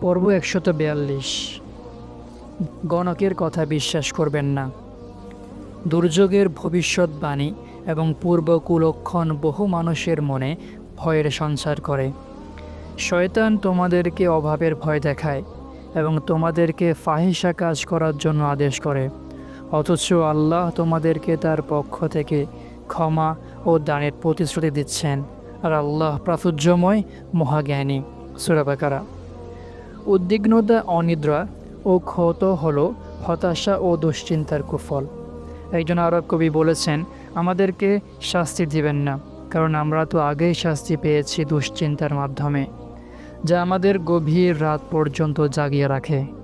পর্ব একশত বিয়াল্লিশ। গণকের কথা বিশ্বাস করবেন না। দুর্যোগের ভবিষ্যৎবাণী এবং পূর্ব কুলক্ষণ বহু মানুষের মনে ভয়ের সঞ্চার করে। শয়তান তোমাদেরকে অভাবের ভয় দেখায় এবং তোমাদেরকে ফাহিসা কাজ করার জন্য আদেশ করে। অথচ আল্লাহ তোমাদেরকে তার পক্ষ থেকে ক্ষমা ও দানের প্রতিশ্রুতি দিচ্ছেন। আর আল্লাহ প্রাচুর্যময় মহাজ্ঞানী। সুরাবাকারা উদ্বিগ্নতা, অনিদ্রা ও ক্ষত হল হতাশা ও দুশ্চিন্তার কুফল। একজন আরব কবি বলেছেন, আমাদেরকে শাস্তি দিবেন না, কারণ আমরা তো আগেই শাস্তি পেয়েছি দুশ্চিন্তার মাধ্যমে, যা আমাদের গভীর রাত পর্যন্ত জাগিয়ে রাখে।